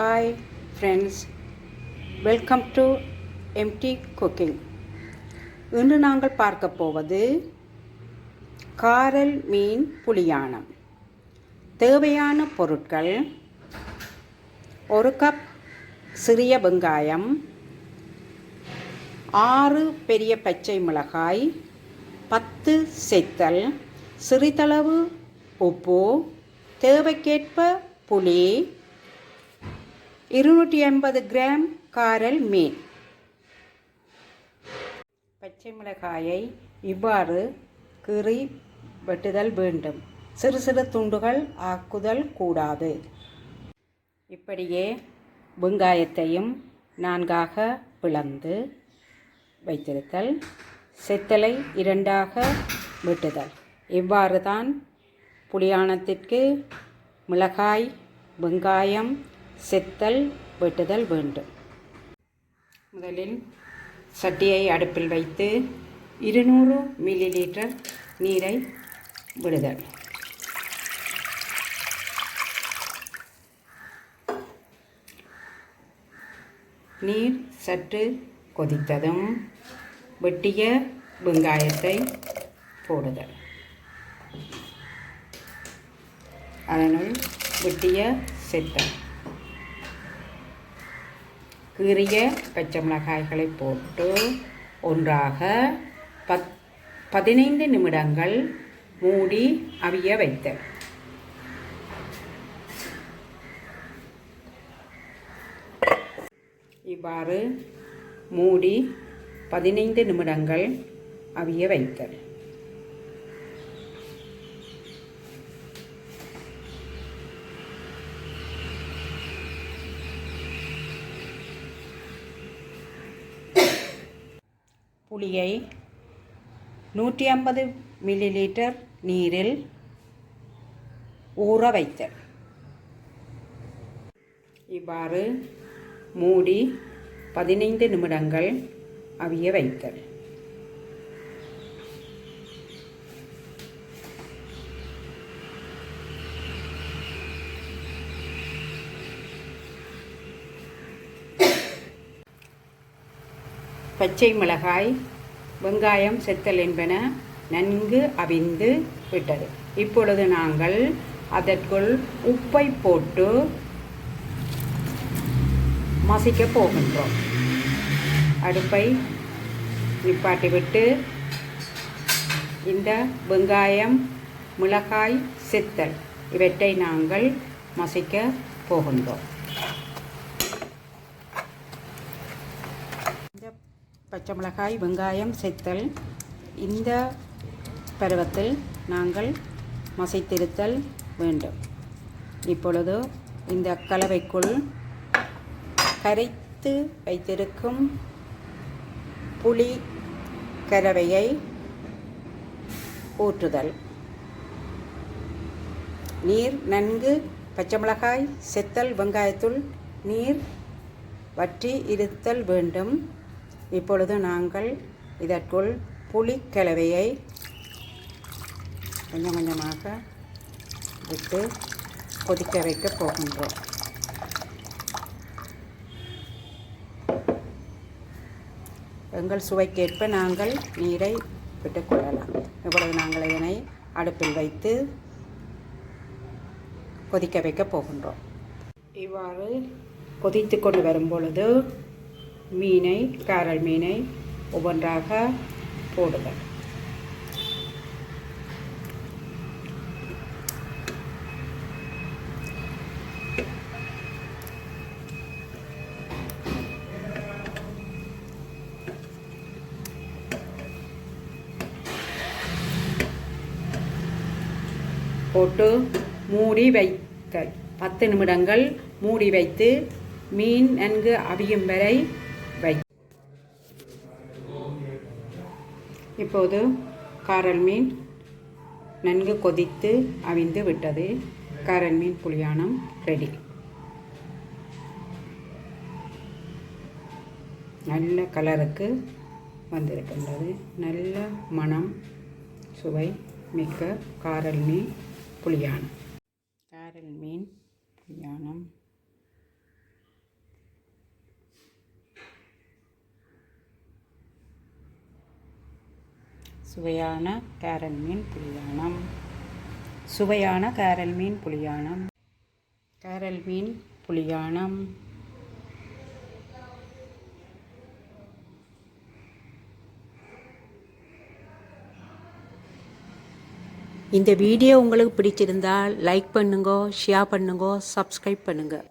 Hi friends welcome to M D cooking இன்று நாங்கள் பார்க்க போவது காரல் மீன் புளியானம் தேவையான பொருட்கள் ஒரு கப் சிறிய வெங்காயம் ஆறு பெரிய பச்சை மிளகாய் பத்து செத்தல் சிறிதளவு உப்பு தேவைக்கேற்ப புளி இருநூற்றி ஐம்பது கிராம் காரல் மீன். பச்சை மிளகாயை இவ்வாறு கீறி வெட்டுதல் வேண்டும். சிறு சிறு துண்டுகள் ஆக்குதல் கூடாது. இப்படியே வெங்காயத்தையும் நான்காக பிளந்து வைத்திருத்தல் செத்தலை இரண்டாக வெட்டுதல். இவ்வாறு தான் புளியானத்திற்கு மிளகாய் வெங்காயம் செத்தல் வெட்டுதல் வேண்டும். முதலில் சட்டியை அடுப்பில் வைத்து இருநூறு மில்லி லிட்டர் நீரை விடுதல். நீர் சற்று கொதித்ததும் வெட்டிய வெங்காயத்தை போடுதல். அதனுள் வெட்டிய செத்தல். கீறிய பச்சை மிளகாய்களை போட்டு ஒன்றாக பத் பதினைந்து நிமிடங்கள் மூடி அவிய வைத்தேன் இவ்வாறு மூடி பதினைந்து நிமிடங்கள் அவிய வைத்தேன் புளியை நூற்றி ஐம்பது மில்லி லிட்டர் நீரில் ஊற வைத்தல். இவ்வாறு மூடி பதினைந்து நிமிடங்கள் அவிய வைத்தல். பச்சை மிளகாய் வெங்காயம் செத்தல் என்பன நன்கு அவிந்து விட்டது. இப்பொழுது நாங்கள் அதற்குள் உப்பை போட்டு மசிக்க போகின்றோம். அடுப்பை நிப்பாட்டிவிட்டு இந்த வெங்காயம் மிளகாய் செத்தல் இவற்றை நாங்கள் மசிக்க போகின்றோம். பச்சை மிளகாய் வெங்காயம் செத்தல். இந்த பருவத்தில் நாங்கள் மசைத்திருத்தல் வேண்டும். இப்பொழுது இந்த கலவைக்குள் கரைத்து வைத்திருக்கும் புளி கலவையை ஊற்றுதல். நீர் நன்கு பச்சை மிளகாய் செத்தல் வெங்காயத்துள் நீர் வற்றி இருத்தல் வேண்டும். இப்பொழுது நாங்கள் இதற்குள் புளிக்கலவையை கொஞ்சம் கொஞ்சமாக விட்டு கொதிக்க வைக்க போகின்றோம். எங்கள் சுவைக்கேற்ப நாங்கள் நீரை விட்டுக்கொள்ளலாம் இப்பொழுது நாங்கள் இதனை அடுப்பில் வைத்து கொதிக்க வைக்க போகின்றோம். இவ்வாறு கொதித்து கொண்டு வரும் பொழுது மீனை காரல் மீனை ஒவ்வொன்றாக போடுங்கள் போட்டு மூடி வைத்தல் பத்து நிமிடங்கள் மூடி வைத்து மீன் நன்கு அவியும் வரை இப்போது காரல் மீன் நன்கு கொதித்து அவிந்து விட்டது. காரல் மீன் புளியானம் ரெடி நல்ல கலருக்கு வந்திருக்கின்றது. நல்ல மனம் சுவை மிக்க காரல் மீன் புளியானம் சுவையான கேரல் மீன் புளியானம் சுவையான கேரல் மீன் புளியானம் கேரல் மீன் புளியானம் இந்த வீடியோ உங்களுக்கு பிடிச்சிருந்தால் லைக் பண்ணுங்க ஷேர் பண்ணுங்க சப்ஸ்கிரைப் பண்ணுங்கள்